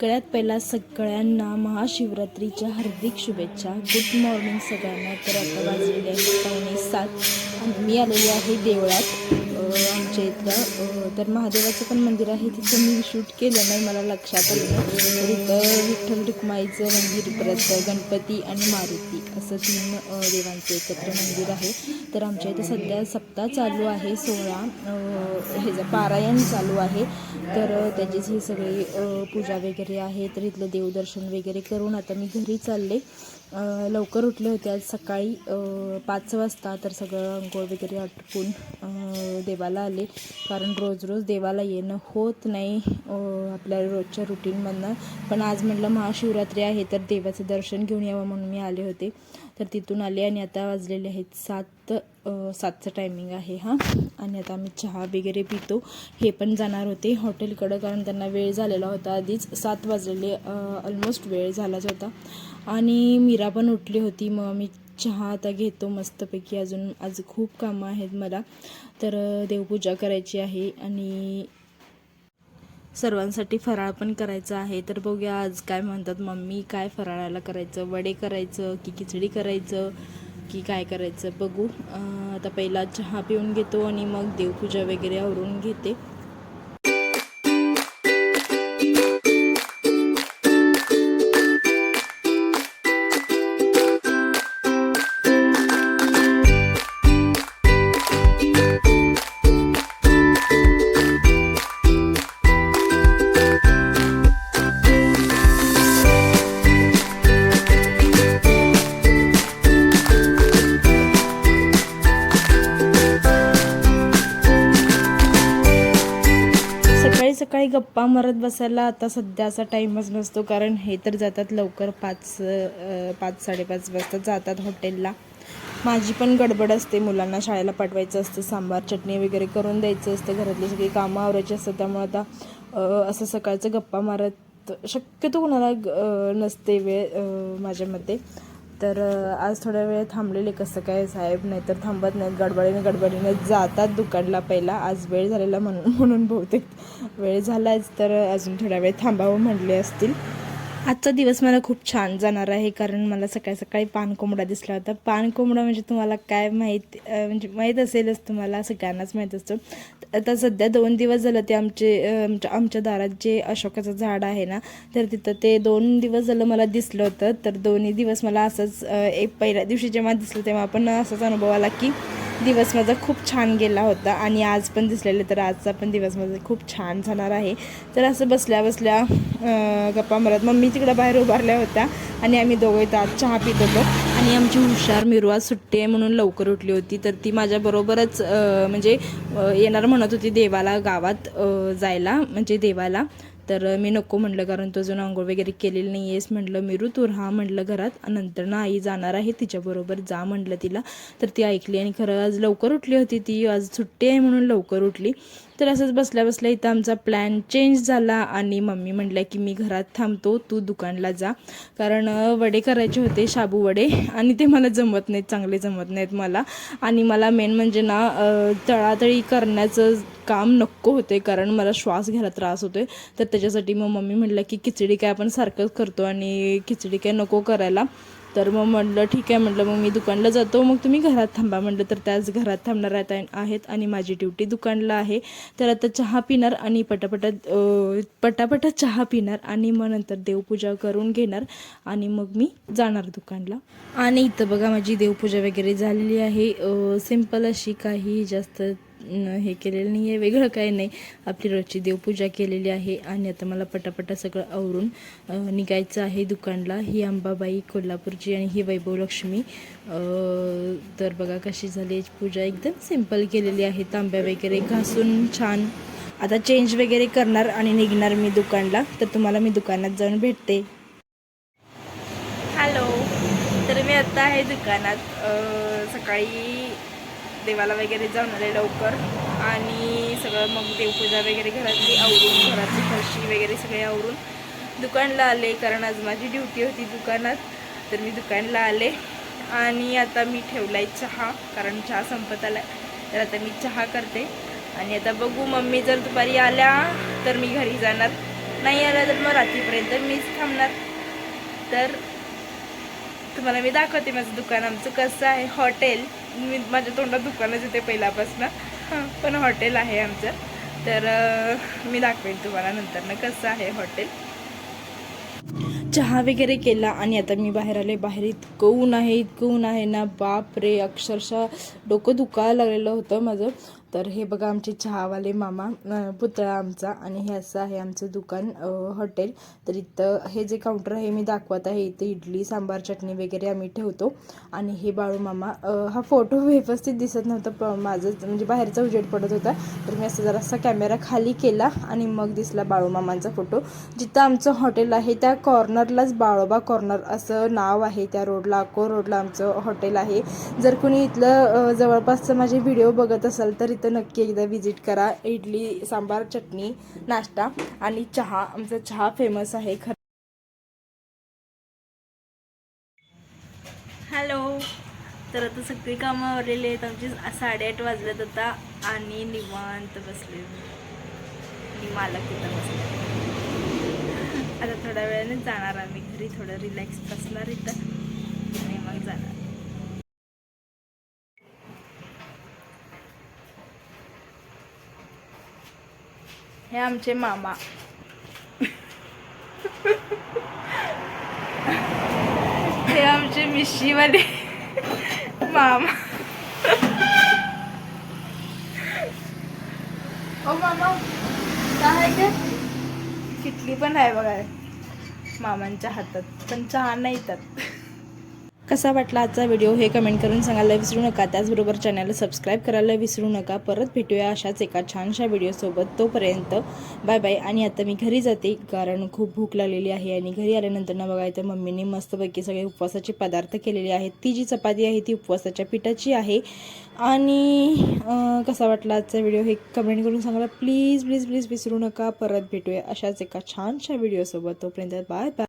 सगळ्यात पहिला सगळ्यांना महाशिवरात्रीच्या हार्दिक शुभेच्छा. गुड मॉर्निंग सगळ्यांना. तर आता वाजलेले आहे पावणे सात आणि मी आलेली आहे देवळात. आमच्या इथलं तर महादेवाचं पण मंदिर आहे तिथं मी शूट केलं नाही मला लक्षात आलं नाही. तर विठ्ठल रुक्माईचं मंदिर परत गणपती आणि मारुती असं तीन देवांचं एकत्र मंदिर आहे. तर आमच्या इथं सध्या सप्ताह चालू आहे सोळा ह्याचं पारायण चालू आहे. तर त्याचीच ही सगळी पूजा वगैरे आहे तर इथलं देवदर्शन वगैरे करून आता मी घरी चालले. लवकर उठले होते. आज सकाळी पाच वाजता तर सगळं अंघोळ वगैरे आटपून देवाला आले. कारण रोज रोज देवाला येणं होत नाही आपल्या रोजच्या रुटीनमधनं पण आज म्हटलं महाशिवरात्री आहे तर देवाचं दर्शन घेऊन यावं म्हणून मी आले होते. तर तिथून आले आणि आता वाजलेले आहेत सात सातचं टायमिंग आहे हां. आणि आता आम्ही चहा वगैरे पितो. हे पण जाणार होते हॉटेलकडं कारण त्यांना वेळ झालेला होता आधीच. सात वाजलेले ऑलमोस्ट वेळ झालाच होता. आणि मीरा पण उठली होती. मग मी चहा आता घेतो मस्तपैकी. अजून आज खूप कामं आहेत मला. तर देवपूजा करायची आहे. आणि सर्वांसाठी फराळ पण करायचा आहे. तर बघूया आज काय म्हणतात मम्मी काय फराळाला करायचं? वडे करायचं की खिचडी करायचं की काय करायचं? बघू. आता पहिला चहा पिऊन घेतो आणि मग देवपूजा वगैरे आवरून घेते. सकाळी गप्पा मारत बसायला आता सध्या असा टाईमच नसतो कारण हे तर जातात लवकर पाच पाच साडेपाच वाजता जातात हॉटेलला. माझी पण गडबड असते मुलांना शाळेला पाठवायचं असतं सांबार चटणी वगैरे करून द्यायचं असतं घरातली सगळी कामं आवरायची असतात त्यामुळे आता असं सकाळचं गप्पा मारत शक्यतो कोणाला नसते वेळ माझ्या मते. तर आज थोड्या वेळ थांबलेले कसं काय साहेब? नाहीतर थांबत नाहीत गडबडीने गडबडीने जातात दुकानला पहिला. आज वेळ झालेला म्हणून म्हणून बहुतेक वेळ झालाच. तर अजून थोड्या वेळ थांबावं म्हणले असतील. आजचा दिवस मला खूप छान जाणार आहे कारण मला सकाळी सकाळी पानकोंबडा दिसला होता. पानकोंबडा म्हणजे तुम्हाला काय माहीत म्हणजे माहीत असेलच तुम्हाला सगळ्यांनाच माहीत असतं. आता सध्या दोन दिवस झालं ते आमचे आमच्या म्हणजे आमच्या दारात जे अशोकाचं झाड आहे ना तर तिथं ते दोन दिवस झालं मला दिसलं होतं. तर दोन्ही दिवस मला असंच एक पहिल्या दिवशी जेव्हा दिसलं तेव्हा पण असाच अनुभव आला की दिवस माझा खूप छान गेला होता आणि आज पण दिसलेलं तर आजचा पण दिवस माझा खूप छान जाणार आहे. तर असं बसल्या बसल्या गप्पा मारत मम्मी तिकडं बाहेर उभारल्या होत्या आणि आम्ही दोघं इथं आज चहा पित होतो. आणि आमची हुशार मिरू आज सुट्टी आहे म्हणून लवकर उठली होती. तर ती माझ्याबरोबरच म्हणजे येणार म्हणत होती देवाला गावात जायला म्हणजे देवाला. तर मी नको म्हटलं कारण तो अजून आंघोळ वगैरे केलेली नाही आहेस म्हटलं मिरू तू राहा म्हटलं घरात. नंतर ना आई जाणार आहे तिच्याबरोबर जा म्हटलं तिला. तर ती ऐकली आणि खरं आज लवकर उठली होती ती. आज सुट्टी आहे म्हणून लवकर उठली. तर असंच बसल्या बसल्या इथं आमचा प्लॅन चेंज झाला आणि मम्मी म्हटल्या की मी घरात थांबतो तू दुकानला जा. कारण वडे करायचे होते शाबू वडे आणि ते मला जमत नाहीत चांगले जमत नाहीत मला. आणि मला मेन म्हणजे ना तळातळी करण्याचं काम नको होते कारण मला श्वास घ्यायला त्रास होतोय. तर त्याच्यासाठी मग मम्मी म्हटलं की खिचडी काय आपण सारखंच करतो आणि खिचडी काय नको करायला. तर मग म्हटलं ठीक आहे म्हटलं मग मी दुकानला जातो. मग तुम्ही घरात थांबा म्हटलं तर त्याच घरात थांबणार आहेत आणि माझी ड्युटी दुकानला आहे. तर आता चहा पिणार आणि पटापटा पटापटा चहा पिणार आणि मग नंतर देवपूजा करून घेणार आणि मग मी जाणार दुकानला. आणि इथं बघा माझी देवपूजा वगैरे झालेली आहे. सिंपल अशी काही जास्त हे केलेलं नाही आहे वेगळं काही नाही. आपली रोजची देवपूजा केलेली आहे आणि आता मला पटापटा सगळं आवरून निघायचं आहे दुकानला. ही अंबाबाई कोल्हापूरची आणि ही वैभवलक्ष्मी. लक्ष्मी तर बघा कशी झाली पूजा. एकदम सिंपल केलेली आहे. तांब्या वगैरे घासून छान. आता चेंज वगैरे करणार आणि निघणार मी दुकानला. तर तुम्हाला मी दुकानात जाऊन भेटते. हॅलो तर मी आत्ता आहे दुकानात. सकाळी देवाला वगैरे जाऊन आले लवकर. आणि सगळं मग देवपूजा वगैरे घरातली आवरून घरातली फरशी वगैरे सगळे आवरून दुकानला आले. कारण आज माझी ड्युटी होती दुकानात तर मी दुकानला आले. आणि आता मी ठेवला आहे चहा कारण चहा संपत आला तर आता मी चहा करते. आणि आता बघू मम्मी जर दुपारी आल्या तर मी घरी जाणार. नाही आल्या तर मग रात्रीपर्यंत मीच थांबणार. तर तुम्हाला मी दाखवते माझं दुकान आमचं कसं आहे. हॉटेल. मी माझ्या तोंडात दुकानच येते पहिल्यापासून. पण हॉटेल आहे आमचं. तर मी दाखवेन तुम्हाला नंतर ना कसं आहे हॉटेल. चहा वगैरे केला आणि आता मी बाहेर आले. बाहेर इतकं ऊन आहे इतकं ऊन आहे ना. बाप रे अक्षरशः डोकं दुखायला लागलेलं होतं माझं. तर हे बघा आमचे चहावाले मामा पुतळा आमचा आणि हे असं आहे आमचं दुकान हॉटेल. तर इथं हे जे काउंटर आहे मी दाखवत आहे इथं इडली सांबार चटणी वगैरे आम्ही ठेवतो. आणि हे बाळू मामा हा फोटो व्यवस्थित दिसत नव्हता प माझं म्हणजे बाहेरचा उजेड पडत होता. तर मी असं जरासा कॅमेरा खाली केला आणि मग दिसला बाळू मामांचा फोटो जिथं आमचं हॉटेल आहे त्या कॉर्नरलाच बाळोबा कॉर्नर असं नाव आहे. त्या रोडला अको रोडला आमचं हॉटेल आहे. जर कोणी इथलं जवळपासचं माझे व्हिडिओ बघत असाल तर तर नक्की एकदा व्हिजिट करा. इडली सांबार चटणी नाश्ता आणि चहा. आमचा चहा फेमस आहे. खरं हॅलो तर आता सगळी कामं आवरलेली आहेत. आमची साडेआठ वाजल्यात आता आणि निवांत बसले मालक तिथं बसले. आता थोड्या वेळाने जाणार आम्ही. घरी थोडं रिलॅक्स बसणार इथं. आणि मग जाणार. हे आमचे मामा. हे आमचे मिशीवाले मामा. ओ मामा काय आहे किटली पण आहे बघा. मामांच्या हातात पण चहा नाही त्यात. कसा वाटला आजचा व्हिडिओ हे कमेंट करून सांगायला विसरू नका. त्याचबरोबर चॅनलला सबस्क्राईब करायला विसरू नका. परत भेटूया अशाच एका छानशा व्हिडिओसोबत तोपर्यंत बाय बाय आणि आता मी घरी जाते कारण खूप भूक लागलेली आहे आणि घरी आल्यानंतर ना बघा इथं मम्मीने मस्तपैकी सगळे उपवासाचे पदार्थ केलेले आहेत. ती जी चपाती आहे ती उपवासाच्या पिठाची आहे. आणि कसा वाटला आजचा व्हिडिओ हे कमेंट करून सांगायला प्लीज प्लीज प्लीज विसरू नका. परत भेटूया अशाच एका छानशा व्हिडिओसोबत तोपर्यंत बाय बाय